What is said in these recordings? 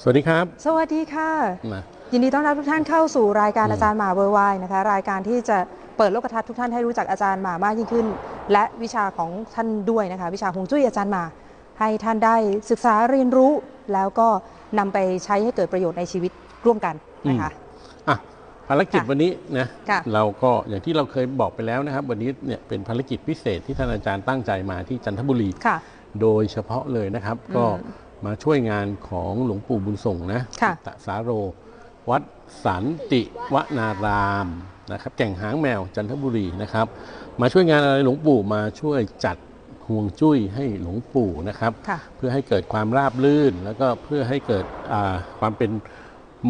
สวัสดีครับ สวัสดีค่ะ มายินดีต้อนรับทุกท่านเข้าสู่รายการอืมอาจารย์หมาเวอร์ไวน์นะคะ รายการที่จะเปิดโลกทัศน์ทุกท่านให้รู้จักอาจารย์หมามากยิ่งขึ้น และวิชาของท่านด้วยนะคะ วิชาฮวงจุ้ยอาจารย์หมา ให้ท่านได้ศึกษาเรียนรู้แล้วก็นำไปใช้ให้เกิดประโยชน์ในชีวิตร่วมกันนะคะอะภารกิจค่ะวันนี้นะค่ะเราก็อย่างที่เราเคยบอกไปแล้วนะครับ วันนี้เนี่ยเป็นภารกิจพิเศษที่ท่านอาจารย์ตั้งใจมาที่จันทบุรีค่ะโดยเฉพาะเลยนะครับอืมก็ มาช่วยงานของหลวงปู่บุญส่งนะค่ะตสาโร วัดสันติวนารามนะครับแก่งหางแมวจันทบุรีนะครับ มาช่วยงานอะไรหลวงปู่มาช่วยจัดห่วงจุ้ยให้หลวงปู่นะครับค่ะเพื่อให้เกิดความราบรื่น แล้วก็เพื่อให้เกิดอ่าความเป็น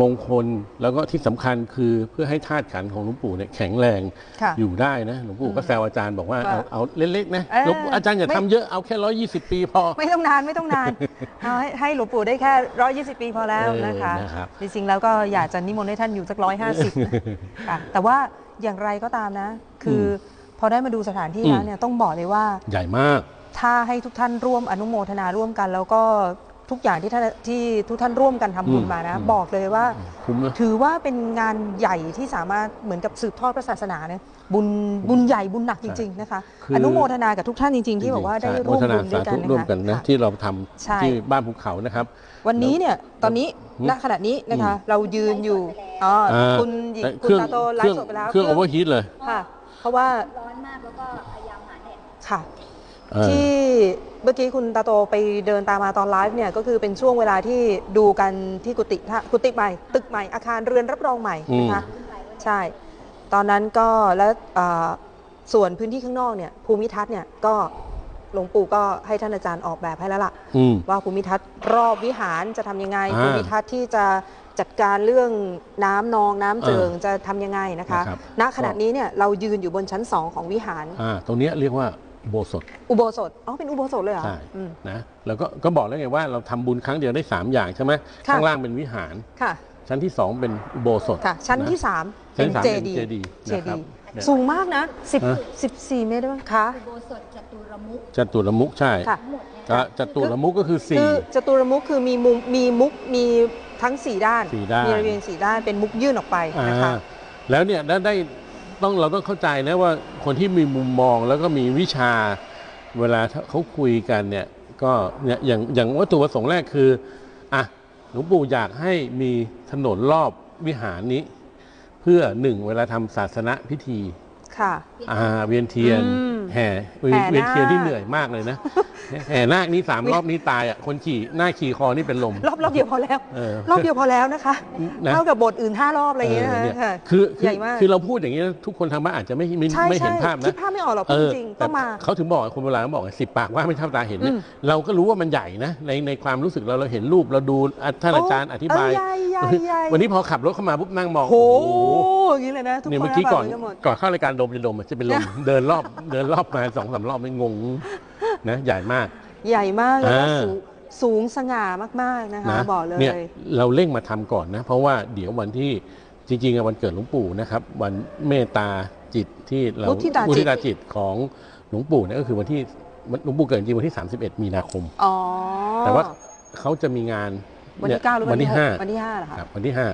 มงคลแล้วก็ที่สำคัญคือเพื่อให้ธาตุขันธ์ของหลวงปู่เนี่ยแข็งแรงค่ะอยู่ได้นะหลวงปู่ก็แซวอาจารย์บอกว่าว่าเอาเอาเล็กๆนะเออหลวงปู่อาจารย์อย่าไม่ทำเยอะเอาแค่ร้อยี่สิบปีพอ ไม่ต้องนานไม่ต้องนานเอาให้ให้หลวงปู่ได้แค่ร้อยี่สิบปีพอแล้วเออนะคะนะครับจริงๆแล้วก็อยากจะนิมนต์ให้ท่านอยู่สักร้อยห้าสิบค่ะแต่ว่าอย่างไรก็ตามนะ คืออพอได้มาดูสถานที่อืมแล้วเนี่ยต้องบอกเลยว่าใหญ่มากถ้าให้ทุกท่านร่วมอนุโมทนาร่วมกัน แล้วก็ ทุกอย่างที่ท่านที่ทุกท่านร่วมกันทำบุญอืมมานะอืมบอกเลยว่าคุ้มนะถือว่าเป็นงานใหญ่ที่สามารถเหมือนกับสืบทอดพระศาสนาเนี่ยบุญบุญใหญ่บุญหนักจริง ๆ นะคะคือออนุโมทนากับทุกท่านจริง ๆ ที่บอกว่าได้ใช่ร่วมโฆษณาบุญด้วยสากันธุนะร่วมกันนะค่ะที่เราทำใช่ที่บ้านภูเขานะครับ วันนี้เนี่ยตอนนี้อืมณขณะนี้นะคะ เรายืนอยู่อ๋ออาคุณหญิงแต่คุเคณรื่องตาโตไลเครื่องฟ์สดไปแล้วเครื่องโอเวอร์ฮีทเลยค่ะ เพราะว่าร้อนมากแล้วก็พยายามหาแดดค่ะเออ ที่เมื่อกี้คุณตาโตไปเดินตามมาตอนไลฟ์เนี่ยก็คือเป็นช่วงเวลาที่ดูกันที่กุฏิท่ากุฏิใหม่ ตึกใหม่อาคารเรือนรับรองใหม่นะคะใช่ ตอนนั้นก็แล้วเอ่อส่วนพื้นที่ข้างนอกเนี่ยภูมิทัศน์เนี่ยก็หลวงปู่ก็ให้ท่านอาจารย์ออกแบบให้แล้วล่ะอืมว่าภูมิทัศน์รอบวิหารจะทำยังไงอ่าภูมิทัศน์ที่จะจัดการเรื่องน้ำนองน้ำเจิงเออจะทำยังไงนะคะนะครับณขณะนี้เนี่ยเรายืนอยู่บนชั้นสองของวิหารอ่าตรงเนี้ยเรียกว่า อุโบสถอุโบสถอ๋อเป็นอุโบสถเลยเหรอใช่อืม นะแล้วก็ก็บอกแล้วไงว่าเราทำบุญครั้งเดียวได้ 3 อย่างใช่ไหมค่ะ ข้างล่างเป็นวิหาร ค่ะ ชั้นที่ 2 เป็นอุโบสถค่ะ ชั้นที่ะ สามชั้เป็นนที่สามเจเป็นดีเจดีย์เจนะครับดีเนี่ยสูงมากนะสิบฮะ สิบสี่เมตรได้ไหมคะ อุโบสถจตุรมุขจตุรมุขใช่ค่ะ ทั้งหมดเนี่ยก็จตุรมุขก็คือ คือจตุรมุขคือมีมุมมีมุกมีทั้งสี่ด้าน สี่ด้าน มีระเบียงสี่ด้านเป็นมุกยื่นออกไป4นะคะอ่าแล้วเนี่ยได้ได้ ต้องเราต้องเข้าใจนะว่าคนที่มีมุมมองแล้วก็มีวิชาเวลาเขาคุยกันเนี่ยก็เนี่ยอย่างอย่างวัตถุประสงค์แรกคืออะหลวงปู่อยากให้มีถนนรอบวิหารนี้ เพื่อหนึ่งเวลาทำศาสนพิธี ค่ะ อ่าเวียนเทียน อืม แห่เวียนแห่เวียนเทียนนาคที่เหนื่อยมากเลยนะ แห่นาคนี่สามรอบนี้ตายอะคนขี่หน้าขี่คอนี่เป็นลม รอบรอบเดียวพอแล้ว เออ รอบเดียวพอแล้วนะคะนะเท่ากับบทอื่นห้ารอบอะไรอย่างเงี้ยเอนะอคะเนี่ยค่ะ คือคืใหญ่อมาก คือเราพูดอย่างนี้นะทุกคนทางบ้านอาจจะไม่ไม่ใช่ไม่เห็นใช่ภาพคินะดภาพไม่ออกหรอกเอพูดอจริงๆแต่ต้องมา เขาถึงบอกคนโบราณเขาบอกสิบปากว่าไม่เท่าตาเห็นเนี่ยอืม เราก็รู้ว่ามันใหญ่นะในในความรู้สึกเราเราเห็นรูปเราดูอะท่านอาจารย์อธิบาย เใหญ่ใหญ่ใหญ่วันนี้พอขับรถเข้ามาปุ๊บนั่งมองโอ้โหโอ้โหอย่างนี้เลยนะทุกเนี่ยคนเมื่อกี้ก่อนแบบหมด ก่อนเข้ารายการดมจะดมจะเป็นลมเดินรอบเดินรอบมาสองสามรอบไม่งงนะใหญ่มาก ใหญ่มากแล้วก็อ่าสูงสูงสง่ามากๆนะคะนะบอกเลยเนี่ยเราเร่งมาทำก่อนนะ เพราะว่าเดี๋ยววันที่จริงๆอะวันเกิดหลวงปู่นะครับ วันเมตตาจิตที่เรามุทิตาจิตมุทิตาจิตของหลวงปู่เนี่ยก็คือวันที่หลวงปู่เกิดจริงวันที่ 31 มีนาคม อ๋อแต่ว่าเขาจะมีงานวันเยที่เก้าหรือวันที่หกห้าวันที่ห้าเหรอคะ ครับวันที่ห้า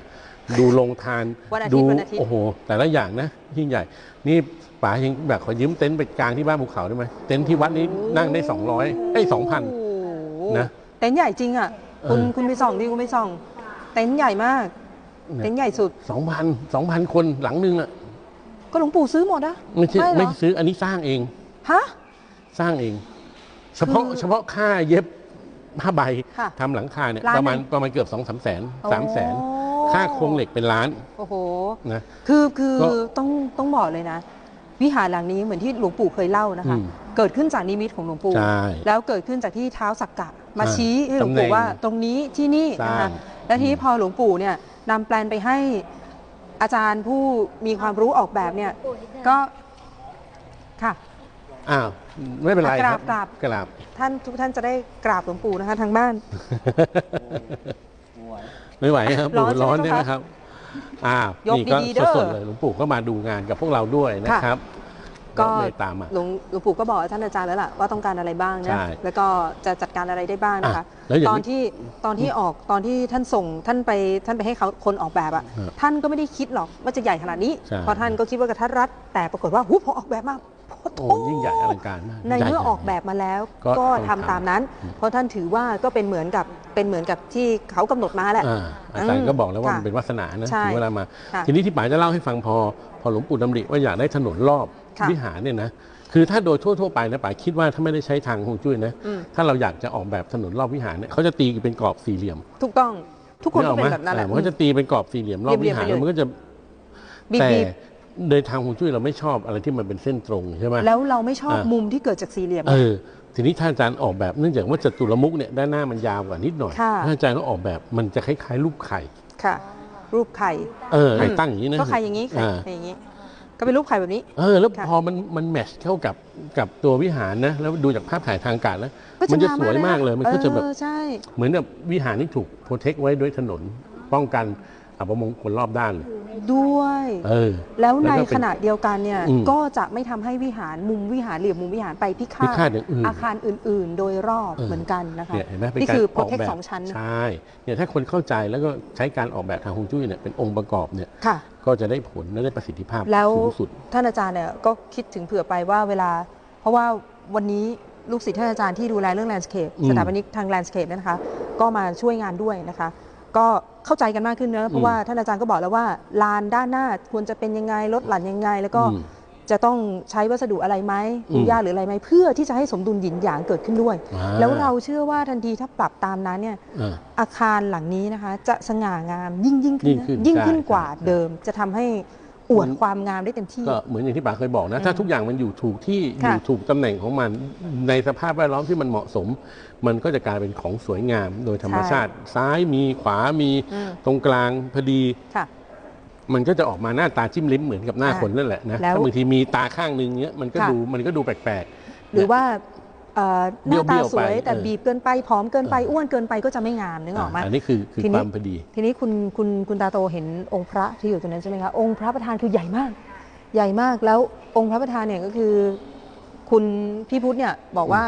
ดูลงทานวันอาทิตย์ดูวันอาทิตย์ โอ้โห แต่ละอย่างนะยิ่งใหญ่ นี่ ป๋ายังแบบขอยืมเต็นท์ไปกลางที่บ้านภูเขาได้ไหมเต็นท์ที่วัดนี้นั่งได้ 200ไอ้สองพันโอ้โหนะเต็นท์ใหญ่จริงอะคุณเออคุณไปส่องดิคุณไปส่อง เต็นท์ใหญ่มาก เต็นท์ใหญ่สุดสองพันสองพันคนหลังนึงอะก็หลวงปู่ซื้อหมดนะไม่ใช่ไม่เหรอไม่ซื้ออันนี้สร้างเองฮะสร้างเอง เฉพาะคือเฉพาะค่าเย็บผ้าใบค่ะทำหลังคาเนี่ยล้านประมาณหนึ่งประมาณเกือบสองสามแสนสามแสนโอ้ค่าโครงเหล็กเป็นล้าน โอ้โหนะคือคือก็ต้องต้องบอกเลยนะ วิหารหลังนี้เหมือนที่หลวงปู่เคยเล่านะคะอืมเกิดขึ้นจากนิมิตของหลวงปู่ใช่แล้วเกิดขึ้นจากที่เท้าสักกะ มาอ่าชี้ให้หลวงตำแหน่ปู่งว่าตรงนี้ที่นี่นะสร้าคะงและทีนี้พอหลวงปู่เนี่ยนำแปลนไปให้อาจารย์ผู้มีความรู้ออกแบบเนี่ยปู่นิดนึงก็ค่ะอ้าวไม่เป็นไรกราครับบกราบกราบท่านทุกท่านจะได้กราบหลวงปู่นะคะทางบ้าน ไม่ไหวครับร้อนร้อนใช่ใช่ไหไหมมคะครับ อ้าวยกนี่ก็ดีๆเด้อ สดๆเลยหลวงปู่ก็มาดูงานกับพวกเราด้วยนะครับก็เลยตามมาหลวงหลวงปู่ก็บอกท่านอาจารย์แล้วล่ะว่าต้องการอะไรบ้างใช่นะแล้วก็จะจัดการอะไรได้บ้างนะคะ อะแล้วอย่างตนี้อนที่ตอนที่ออกตอนที่ท่านส่งท่านไปท่านไปให้เขาคนออกแบบอะครับท่านก็ไม่ได้คิดหรอกว่าจะใหญ่ขนาดนี้ใช่ เพราะท่านก็คิดว่ากระทัดรัดแต่ปรากฏว่าหูพอออกแบบมา โอ้โอ้โหยิ่งใหญ่อลังการมากในเมื่อญ่ออกแบบมาแล้วก็ก็ต้องทำทำตามนั้นอืมเพราะท่านถือว่าก็เป็นเหมือนกับเป็นเหมือนกับที่เขากำหนดมาแหละอ่าอาจารย์ก็บอกแล้วว่าค่ะมันเป็นวาสนานะใช่ถึงเวลามาค่ะทีนี้ที่ป๋าจะเล่าให้ฟังพอ พอหลวงปู่ดำริว่าอยากได้ถนนรอบค่ะวิหารเนี่ยนะคือถ้าโดยทั่ว ๆ ไปนะป๋าคิดว่าถ้าไม่ได้ใช้ทางฮวงจุ้ยนะอืมถ้าเราอยากจะออกแบบถนนรอบวิหารเนี่ยเขาจะตีเป็นกรอบสี่เหลี่ยม ถูกต้องทุกคนกก็ออกเป็ไหมนแบบนั้นแหละอ่ามันก็จะตีเป็นกรอบสี่เหลี่ยมรอบเหลี่วิยมๆหารไปเลยแล้วมันก็จะบีบแต่ บีบโดยทางฮวงจุ้ยเราไม่ชอบอะไรที่มันเป็นเส้นตรงใช่ไหมแล้วเราไม่ชอบอ่ามุมุมที่เกิดจากสี่เหลี่ยม เออ ทีนี้ถ้าอาจารย์ออกแบบเนื่องจากว่าจตุรมุกเนี่ยด้านหน้ามันยาวกว่านิดหน่อยค่ะถ้าอาจารย์ก็ออกแบบมันจะคล้ายๆรูปไข่ค่ะ รูปไข่เออไข่ตั้งอย่างนี้นะก็ไข่อย่างนี้ไข่อ่าไข่อย่างนี้ก็เป็นรูปไข่แบบนี้ เออ แล้วค่ะพอมันมันแมทช์เข้ากับกับตัววิหารนะ แล้วดูจากภาพถ่ายทางอากาศแล้วก็มันจะงสวยมากเลย มันก็จะแบบเออใช่เหมือนแบบวิหารที่ถูกโปรเทคไว้ด้วยถนนป้องกัน อัปมงคลรอบด้านเลยด้วย เออ แล้วในแล้วก็เป็นขณะเดียวกันเนี่ย อืมก็จะไม่ทำให้วิหารมุมวิหารเหลี่ยมมุมวิหารไปพิฆาพิตฆาตอย่างอื่นอาคารอื่น ๆ โดยรอบเออ เหมือนกันนะคะเนี่ยเห็นไหมเป็นนี่การคืออโปรอกเทคแบบสองชั้นใช่เนี่ยถ้าคนเข้าใจแล้วก็ใช้การออกแบบทางฮวงจุ้ยเนี่ยเป็นองค์ประกอบเนี่ยค่ะ ก็จะได้ผลและได้ประสิทธิภาพแล้วสูงสุด ท่านอาจารย์เนี่ยก็คิดถึงเผื่อไปว่าเวลา เพราะว่าวันนี้ลูกศิษย์ท่านอาจารย์ที่ดูแลเรื่องแลนด์สเคปอืม สถาปนิกทางแลนด์สเคปนะคะ ก็มาช่วยงานด้วยนะคะ ก็ เข้าใจกันมากขึ้นเนอะเพราะว่าท่านอาจารย์ก็บอกแล้วว่าลานด้านหน้าควรจะเป็นยังไงลดหลั่นยังไง แล้วก็อืมจะต้องใช้วัสดุอะไรไหมอืมปูย่าหรืออะไรไหมเพื่อที่จะให้สมดุลหยินหยางเกิดขึ้นด้วยอ่าแล้วเราเชื่อว่าทันทีถ้าปรับตามนั้นเนี่ยเอออาคารหลังนี้นะคะ จะสง่างามยิ่งยิ่งขึ้นยิ่งขึ้นนะยิ่งขึ้นใช่กว่าใช่เดิมจะทำให้ อวดมันความงามได้เต็มที่ ก็เหมือนอย่างที่ป๋าเคยบอกนะ ถ้าทุกอย่างมันอยู่ถูกที่อค่ะยู่ถูกตำแหน่งของมัน ในสภาพแวดล้อมที่มันเหมาะสม มันก็จะกลายเป็นของสวยงาม โดยธรรมชาติ ซ้ายมีขวามีอืมตรงกลางพอดีค่ะมันก็จะออกมาหน้าตาจิ้มลิ้มเหมือนกับหน้าอ่าคนนั่นแหละนะแล้วถ้าบางทีมีตาข้างหนึงเนี้ยมันก็ค่ะดูมันก็ดูแปลกหรือว่าเอ่อ หน้าเบี้ตายวๆสวยไปแต่เออบีบเกินไปผอมเกินไปเอออ้อ้วนเกินไปก็จะไม่งามๆนึกออกไหมอันนี้คือคือทีคนี้วามพอดี ทีนี้คุณคุณคุณตาโตเห็นองค์พระที่อยู่ตรงนั้นใช่ไหมคะองค์พระประธานคือใหญ่มาก ใหญ่มากแล้วองค์พระประธานเนี่ยก็คือ คุณพี่พุทธเนี่ยบอกว่า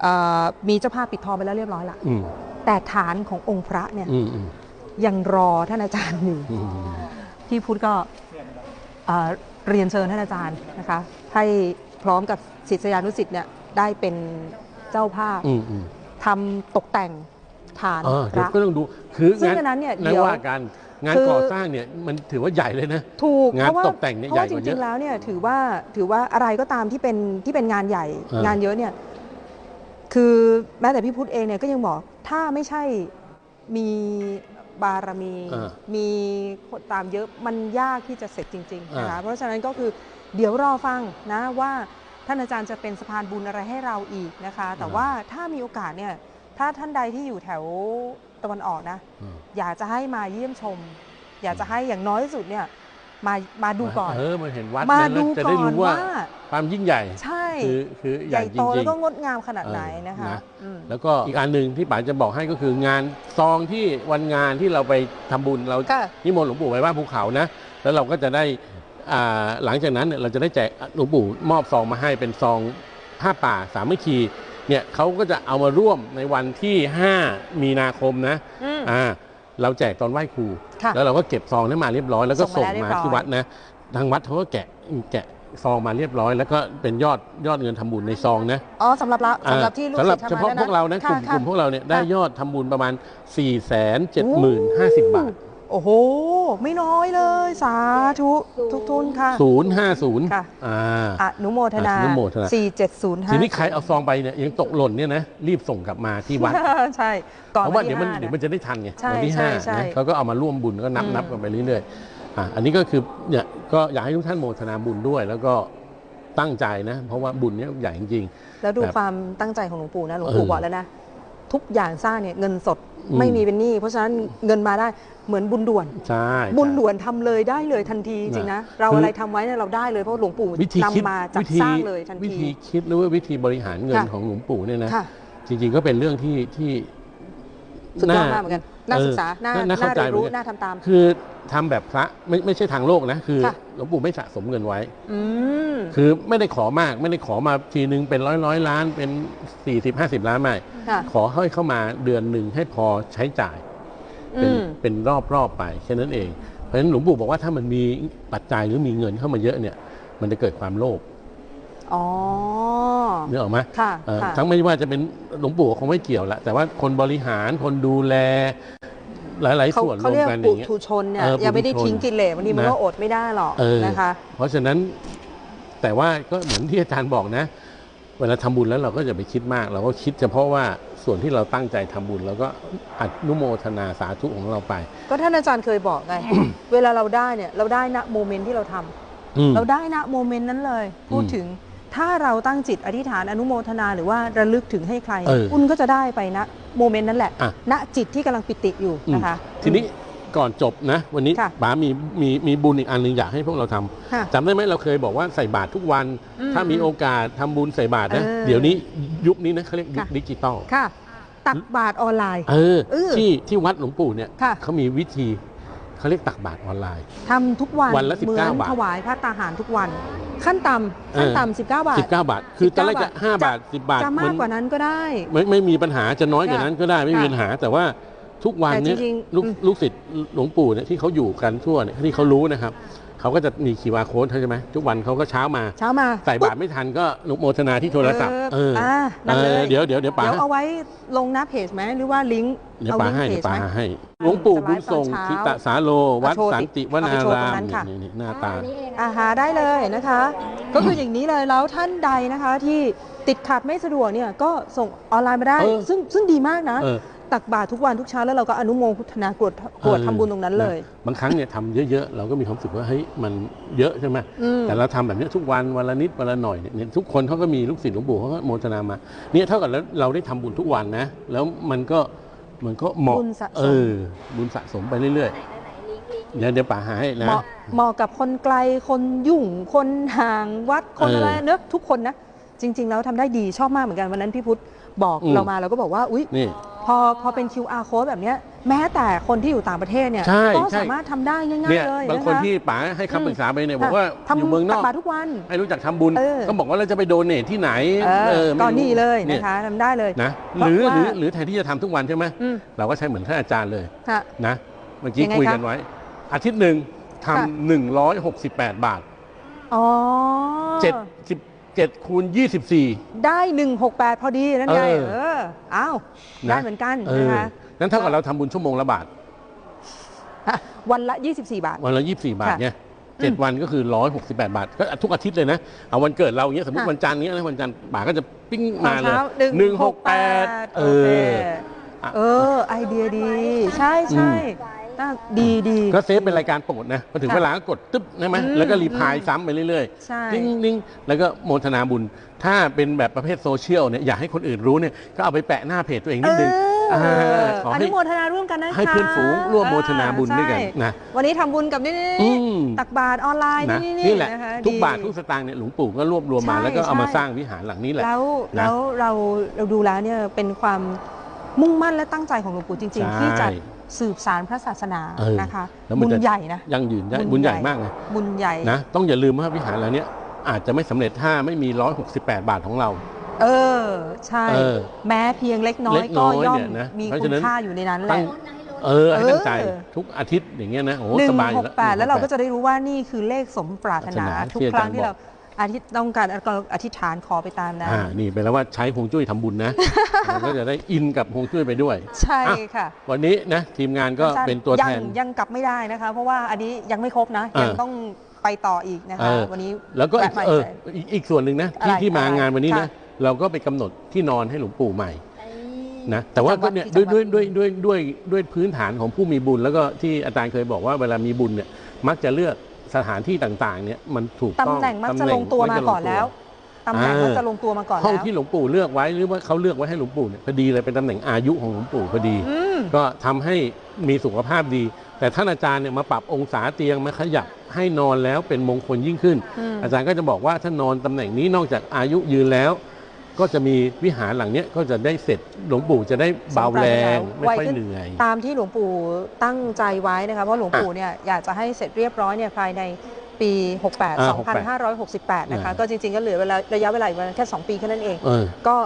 เอ่อมีเจ้าภาพปิดทองไปแล้วเรียบร้อยละอืมแต่ฐานขององค์พระเนี่ยอืมอืมยังรอท่านอาจารย์อยู่อืมพี่พุทธก็เอ่อเรียนเชิญท่านอาจารย์นะคะให้พร้อมกับศิษยานุศิษย์เนี่ย ได้เป็นเจ้าภาพอืมอืมทำตกแต่งฐานเออพเดี๋ยวระ ก็ต้องดู คือซึ่งงานอันนั้นเนี่ยนั่นเดี๋ยวว่ากันงานคือ ก่อสร้างเนี่ยมันถือว่าใหญ่เลยนะ ถูกงานเพราะว่าตกแต่งเนี่ยเพราะว่าใหญ่จกว่าเยริอะงๆแล้วเนี่ยถือว่าถือว่าอะไรก็ตามที่เป็นที่เป็นงานใหญ่เอองานเยอะเนี่ยคือแม้แต่พี่พุทธเองเนี่ยก็ยังบอกถ้าไม่ใช่มีบารมีเออมีคนตามเยอะมันยากที่จะเสร็จจริง ๆ นะคะเออเพราะฉะนั้นก็คือเดี๋ยวรอฟังนะว่า ท่านอาจารย์จะเป็นสะพานบุญอะไรให้เราอีกนะคะ แต่ว่าถ้ามีโอกาสเนี่ยถ้าท่านใดที่อยู่แถวตะวันออกนะอืมอยากจะให้มาเยี่ยมชม อยากจะให้อย่างน้อยที่สุดเนี่ยมามาดูก่อนเออมาเห็นวัดมานั้นแล้วดูจะก่ได้อนรู้ว่าว่าความยิ่งใหญ่ ใช่คือคือใหใหญ่ญ่จโตริแล้งวก็งดงามขนาดไหนนะคะนะอืมๆแล้วก็อีกอันหนึ่งที่ป๋าจะบอกให้ก็คืองานซองที่วันงานที่เราไปทำบุญเราค่ะนิมนต์หลวงปู่ไว้ว่าภูเขานะ แล้วเราก็จะได้อ่า หลังจากนั้นเนี่ยเราจะได้แจกหลวงปู่มอบซองมาให้เป็นซองผ้าป่าสามัคคีเนี่ยเขาก็จะเอามาร่วมในวันที่ 5 มีนาคมนะอืมอ่าเราแจกตอนไหว้ครูค่ะแล้วเราก็เก็บซองนั้นมาเรียบร้อย แล้วก็ส่ส่งงมาแล้วมาเรียบร้อยที่วัดนะทางวัดเขาก็แกะแกะซองมาเรียบร้อย แล้วก็เป็นยอดยอดเงินทำบุญในซองนะอ๋อสำหรับเราสำหรับอ่าที่ลูกสำหรับศิษย์ทำเฉพาะมพวกเรานะกลุ่มค่กลุ่มพวกเราเนี่ยได้ค่ะยอดทำบุญประมาณ 4 7 0 0 0 0บาท โอ้โห ไม่น้อยเลย สาธุทุกทุนค่ะ050ค่ะ อ่า อนุโมทนาอนุโมทนา4705ทีนี้ใครเอาซองไปเนี่ยยังตกหล่นเนี่ยนะรีบส่งกลับมาที่วัด ใช่ก่อนเพราะว่าที่เดี๋ยวมันห้าเดี๋ยวมันจะได้ทันไงใช่วัที่ใช่ห้าใช่นะเขาก็เอามาร่วมบุญก็นับอืม นับกันไปเรื่อยๆอะอันนี้ก็คือเนี่ยก็อยากให้ทุกท่านโมทนาบุญด้วย แล้วก็ตั้งใจนะ เพราะว่าบุญเนี้ยใหญ่จริง แล้วดูแบบความตั้งใจของหลวงปู่นะหลวงปู่เออ บอกแล้วนะ ทุกอย่างสร้างเนี่ยเงินสดอืม ไม่มีเป็นหนี้เพราะฉะนั้นเงินมาได้เหมือนบุญด่วนๆใช่บุญใช่ด่วนทำเลยได้เลยทันทีจริงๆนะ เราคือออะไรทำไว้เนี่ยเราได้เลยเพราะหลวงปู่วิธีคิดนำมาจัดวิธีสร้างเลยทันวิทีธีคิดหรือว่าวิธีบริหารเงินค่ะของหลวงปู่เนี่ยนะค่ะจริง ๆ ก็เป็นเรื่องที่ที่สุดยอดน่ามากเหมือนกันน่าศึกษาน่าเออน่าน่าเข้าใจเรียนรู้เหมือนกันน่าทำตามคือ ทำแบบพระไม่ไม่ใช่ทางโลกนะคือค่ะหลวงปู่ไม่สะสมเงินไว้อืมคือไม่ได้ขอมากไม่ได้ขอมาทีนึงเป็นร้อยร้อยล้านเป็น40 50ล้านไม่ค่ะขอให้เข้ามาเดือนหนึ่งให้พอใช้จ่าย เป็นอืมเป็นรอบรอบไปแค่นั้นเอง เพราะฉะนั้นหลวงปู่บอกว่าถ้ามันมีปัจจัยหรือมีเงินเข้ามาเยอะเนี่ย มันจะเกิดความโลภอ๋อนึกออกไหมค่ะเอ่อค่ะทั้งไม่ว่าจะเป็นหลวงปู่คงไม่เกี่ยวละแต่ว่าคนบริหารคนดูแล หลายๆเขาส่วนรเขาวมเรียกกันอปุย่างเงี้ย ถุชนเนี่ยเออยังไม่ได้ปุถุชนทิ้งกิเลสบางทีมันนะ ก็อดไม่ได้หรอกเออนะคะ เพราะฉะนั้นแต่ว่าก็เหมือนที่อาจารย์บอกนะ เวลาทำบุญแล้วเราก็จะไปคิดมาก เราก็คิดเฉพาะว่าส่วนที่เราตั้งใจทำบุญเราก็อนุโมทนาสาธุของเราไปก็ท่านอาจารย์เคยบอกไง เวลาเราได้เนี่ยเราได้ณโมเมนต์ที่เราทำอืม เราได้ณโมเมนต์นั้นเลย พูดอืม ถึง ถ้าเราตั้งจิตอธิษฐานอนุโมทนาหรือว่าระลึกถึงให้ใคร เออคุณก็จะได้ไปณโมเมนต์นั้นแหละ อะ ณจิตที่กำลังปิติอยู่อืมนะคะ ทีนี้ก่อนจบนะ วันนี้ค่ะ ป๋ามีมีมีบุญอีกอันหนึ่งอยากให้พวกเราทำค่ะ จำได้ไหมเราเคยบอกว่าใส่บาตรทุกวัน อืมถ้ามีโอกาสทำบุญใส่บาตรนะ เออเดี๋ยวนี้ยุคนี้นะเขาเรียกยุคค่ะ ดิจิตอลค่ะ ตักบาตรออนไลน์ เออเออที่ที่วัดหลวงปู่เนี่ยค่ะ เขามีวิธี เขาเรียกตักบาตรออนไลน์ ทำทุกวันวันละเหมือน19บาท ถวายพระตาหารทุกวัน ขั้นต่ำขั้นเออต่ำ19 บาท 19 บาท คือตอนแรกจะ19 5บาท 10 บาทจะมากกว่านั้นก็ได้ ไม่ไม่มีปัญหาจะน้อยกว่าค่ะนั้นก็ได้ไม่มีค่ะปัญหา แต่ว่าทุกวันเนี่ยแต่จริงๆลูกอืม ลูกศิษย์หลวงปู่เนี่ยที่เขาอยู่กันทั่วเนี่ยที่เขารู้นะครับ เขาก็จะมีคีวาโค้ดใช่ไหมทุกวันเขาก็เช้ามา เช้ามาใส่บาตรไม่ทันก็อนุโมทนาที่โทรศัพท์เอเออออ่านั่นเลยเออเดี๋ยวเดี๋ยวเดี๋ยวป๋าเดี๋ยวเอาไว้ลงหน้าเพจไหมหรือว่าลิงก์เดี๋ยวเอาป๋าลิงก์ให้เพเดี๋ยจวป๋าไหมให้หลวงปู่จะไลฟ์บุญทรงตอนเช้าทิตสาโลวัดเอาโชว์สันติวนารามเอาไปโชว์ตรงนั้นค่ะนี่นี่หน้าตาอันนี้เองนะอาหาได้เลยนะคะ ก็คืออย่างนี้เลยแล้วท่านใดนะคะที่ติดขัดไม่สะดวกเนี่ยก็ส่งออนไลน์มาได้เออซึ่งซึ่งดีมากนะเออ ตักบาตรทุกวันทุกเช้าแล้วเราก็อนุโมทนากรวดกรวดทำบุญตรงนั้นเลยะบางครั้งเนี่ยทำเยอะๆ เราก็มีความรู้สึกว่าเฮ้ยมันเยอะใช่ไหมอืมแต่เราทำแบบเนี้ยทุกวันวันละนิดวันละหน่อยเนี่ยเนี่ยทุกคนเขาก็มีลูกศิษย์หลวงปู่เขาก็โมทนามาเนี่ยเท่ากับแล้วเราได้ทำบุญทุกวันนะ แล้วมันก็มันก็เหมาะบุญสะสมเออบุญสะสมไปเรื่อยไหนไหนลิงก์ลิงก์ๆเดี๋ยวเดี๋ยวป๋าหาให้นะเหมาะเหมาะกับคนไกลคนยุ่งคนห่างวัดคนเออออะไรเนอะทุกคนนะ จริง ๆ แล้วทำได้ดีชอบมากเหมือนกันวันนั้นพี่พุทธบอกอืม เรามาเราก็บอกว่าอุ๊ย นี่ พอพอเป็น QR code แบบเนี้ยแม้แต่คนที่อยู่ต่างประเทศเนี่ยใช่ก็ใช่ สามารถทำได้ง่ายเนี่ยๆเลยบางคนะะที่ป๋าให้คำปรึกษาไปเนี่ยค่ะบอกว่าทำอยู่เมืองนอก ตักบาตรทุกวันไม่รู้จักทำบุญ เออ ก็บอกว่าเราจะไปโดเนทที่ไหนเออไม่ก็รู้นี่เลยยนะคะทำได้เลย นะเพหราะรือว่า หรือหรือแทนที่จะทำทุกวันใช่ไหมอืมเราก็ใช้เหมือนท่านอาจารย์เลยค่ะ นะเมื่อกี้ยังไงคุยคะกันไว้ อาทิตย์หนึ่งทค่ะำหนึ่งร้อยหกสิบแปดบาทอ๋อ เจ็ดสิบ เจ็ดคูณยี่สิบสี่ได้ 168 พอดีนั่นไงเออเอออ้าวนะได้เหมือนกันเอนะอคะนั้นเท่ากับเราทำบุญชั่วโมงละบาทอะวันละ 24 บาท วันละยี่สิบสี่บาทค่ะเนี่ยเจ็ดวันก็คือร้อยหกสิบแปดบาท ก็ทุกอาทิตย์เลยนะ เอาวันเกิดเราอย่างเงี้ยสมมติค่ะวันจันทร์เงี้ยนะวันจันทร์ป๋าก็จะปิ้งตอมานเลยเช้าหนึ่งหกแปด168เอโอเคออะเออ ไอเดียดี ใช่ใช่ น่าดีดีก็เซฟเป็นรายการโปรดนะพอถึงค่ะเวลาก็กดตึ๊บใช่ไหมอืมแล้วก็รีพลายอืมซ้ำไปเรื่อยใช่ๆดิ้งดิ้งแล้วก็โมทนาบุญ ถ้าเป็นแบบประเภทโซเชียลเนี่ยอยากให้คนอื่นรู้เนี่ยก็เอาไปแปะหน้าเพจตัวเองนิดนึงเอออ่าขออให้นุโมทนาร่วมกันนะคะให้เพื่อนฝูงร่วมโมทนาบุญด้วยกันใช่นะวันนี้ทำบุญกับนี่อืมตักบาตรออนไลน์นะนี่นี่แหละนะคะทุกดีบาททุกสตางค์เนี่ยหลวงปู่ก็รวบรวมมาใช่แล้วก็เอามาใช่สร้างวิหารหลังนี้แหละแล้วนะแล้วเราเราดูแล้วเนี่ยเป็นความมุ่งมั่นและตั้งใจของหลวงปู่จริงใช่ๆที่จะ สืบสารพระศาสนาเออนะคะแล้วมันบุญจะ ใหญ่นะ ยั่งยืนได้บุบุญญใหใหญ่ ญ่มากเลยบุญใหญ่ นะต้องอย่าลืมว่าวิหารหลังเนี้ยอาจจะไม่สำเร็จถ้าไม่มี 168 บาทของเรา เออ ใช่ เออแม้เพียงเล็กน้อเล็ยกน้ก็อยย่อมเนี่ยนะมีเพราะคุฉะณนั้น ค่าอยู่ในนั้นแหตั้ละงลดให้ลดเออให้ตั้งใจเออ ทุกอาทิตย์อย่างเงี้ยนะโอ้โหหนึ่งสบายอหยู่กแปดแล้วเราก็จะได้รู้ว่านี่คือเลขสมปรารถนาปรารถนาทุกที่ครั้งอาจารย์ที่เราอา ทิตย์ต้องการก็อธิษฐานขอไปตามนั้นอ่านี่เป็นแล้วว่าใช้ฮวงจุ้ยทำบุญนะ เราก็จะได้อินกับฮวงจุ้ยไปด้วย ใช่อะค่ะ วันนี้นะทีมงานก็เป็นตัวแทนยังยังกลับไม่ได้นะคะ เพราะว่าอันนี้ยังไม่ครบนะเออยังต้องไปต่ออีกนะคะเออวันนี้แล้วก็อีกแวะมาเออใส่อีกอีกส่วนหนึ่งนะอะไรที่ที่มาอะไรงานวันนี้นะค่ะเราก็ไปกำหนดที่นอนให้หลวงปู่ใหม่ไอ้นะแต่ว่าก็เนี่ยที่ด้วยจังหวัดด้วยด้วยด้วยด้วยด้วยพื้นฐานของผู้มีบุญ แล้วก็ที่อาจารย์เคยบอกว่าเวลามีบุญเนี่ยมักจะเลือก สถานที่ต่างๆเนี่ยมันถูกต้องตำแหน่งมักจะตำแหลน่งตัวกมาจะก่อนแล้วตำแหน่งอ่ามัมักจะลงตัวมาก่อนห้องแล้วที่หลวงปู่เลือกไว้หรือว่าเขาเลือกไว้ให้หลวงปู่เนี่ยพอดีเลยเป็นตำแหน่งอายุของหลวงปู่พอดีอืมก็ทำให้มีสุขภาพดี แต่ท่านอาจารย์เนี่ยมาปรับองศาเตียงมาขยับให้นอนแล้วเป็นมงคลยิ่งขึ้นอืมอาจารย์ก็จะบอกว่าถ้านอนตำแหน่งนี้นอกจากอายุยืนแล้ว ก็จะมีวิหารหลังเนี้ยก็จะได้เสร็จหลวงปู่จะได้เบาแรงไม่ไวค่อยขึ้นเหนื่อย ตามที่หลวงปู่ตั้งใจไว้นะคะเพราะหลวงปู่เนี่ยอยากจะให้เสร็จเรียบร้อยเนี่ยภายในปี 68อ่า2568 นะคะอ่าก็จริงๆ ก็เหลือเวลาระยะเวลาอีกประมาณแค่ 2 ปีแค่นั้นเองเออก็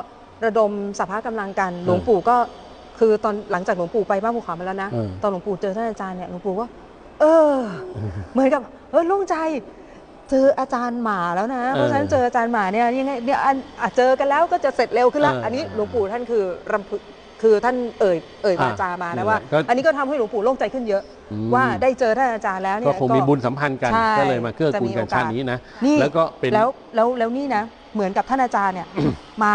ระดมสภากำลังกัน หลวงปู่ก็คือตอนหลังจากหลวงปู่ไปบ้านภูเขามาแล้วนะเออตอนหลวงปู่เจอท่านอาจารย์เนี่ยหลวงปู่ก็เออ เหมือนกับเออโล่งใจ เจออาจารย์หมาแล้วนะ เพราะฉะนั้นเจออาจารย์หมาเนี่ยยังไงเนี่ยอันอะเจอกันแล้วก็จะเสร็จเร็วขึ้นละเอออัอันนี้หลวงปู่ท่านคือรำพึกคือท่านเอ่ยเอ่ยวาจามานั่นะนแหละว่าก็อันนี้ก็ทำให้หลวงปู่โล่งใจขึ้นเยอะอืมว่าได้เจอท่านอาจารย์แล้วเนี่ก็ยคงมีบุญสัมพันธ์กันใช่ก็เลยมาเกื้อกูลกันจะมีโอกาสชาตินี้นะนี่แล้วก็เป็นแล้วแล้วแล้วนี่นะ เหมือนกับท่านอาจารย์เนี่ยมา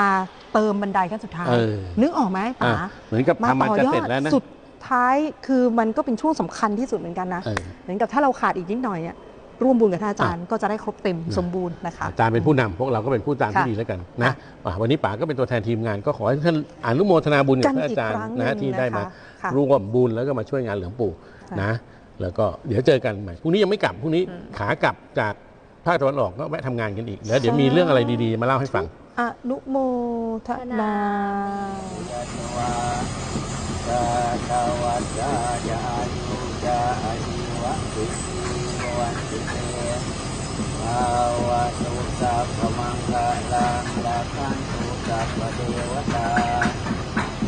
เติมบันไดขั้นสุดท้ายเออนึกออกไหมป๋าอะเหมือนกับมาทำมันต่อจะยอเสร็ดจแล้วนะสุดท้ายคือมันก็เป็นช่วงสำคัญที่สุดเหมือนกันนะเออเหมือนกับถ้าเราขาดอีกนิดหน่อยเนี่ย ร่วมบุญกับท่านอาจารย์ก็จะได้ครบเต็มสมบูรณ์นะคะอาจารย์เป็นผู้นำพวกเราก็เป็นผู้ตามที่ค่ะดีแล้วกันนะค่ะอะวันนี้ป๋าก็เป็นตัวแทนทีมงานก็ขอให้ท่านอนุโมทนาบุญกับกันท่านอีอากจารย์ครั้งหนึ่นะงที่ได้มานะคะค่ะร่วมบุญแล้วก็มาช่วยงานหลวงปู่ค่ะนะแล้วก็เดี๋ยวเจอกันใหม่พรุ่งนี้ยังไม่กลับพรุ่งนี้อืมขากลับจากภาคตะวันออกก็แวะทำงานกันอีกแล้วเดี๋ยวมีเรื่องอะไรดีๆ มาเล่าให้ฟังอนุโมทนาตาตาวัจจายายุจาอายุวะติสี วันติเตภาวะสุสัพพมังคลังลาคันตุสัพพเทวตา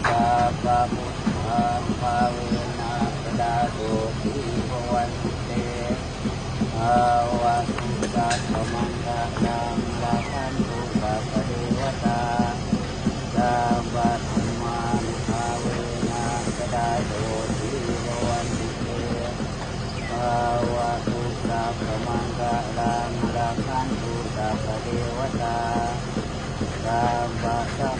สัพพพุทธังภาเวนะสดาโตทีภวันติเตภาวะสุสัพพมังคลัง ง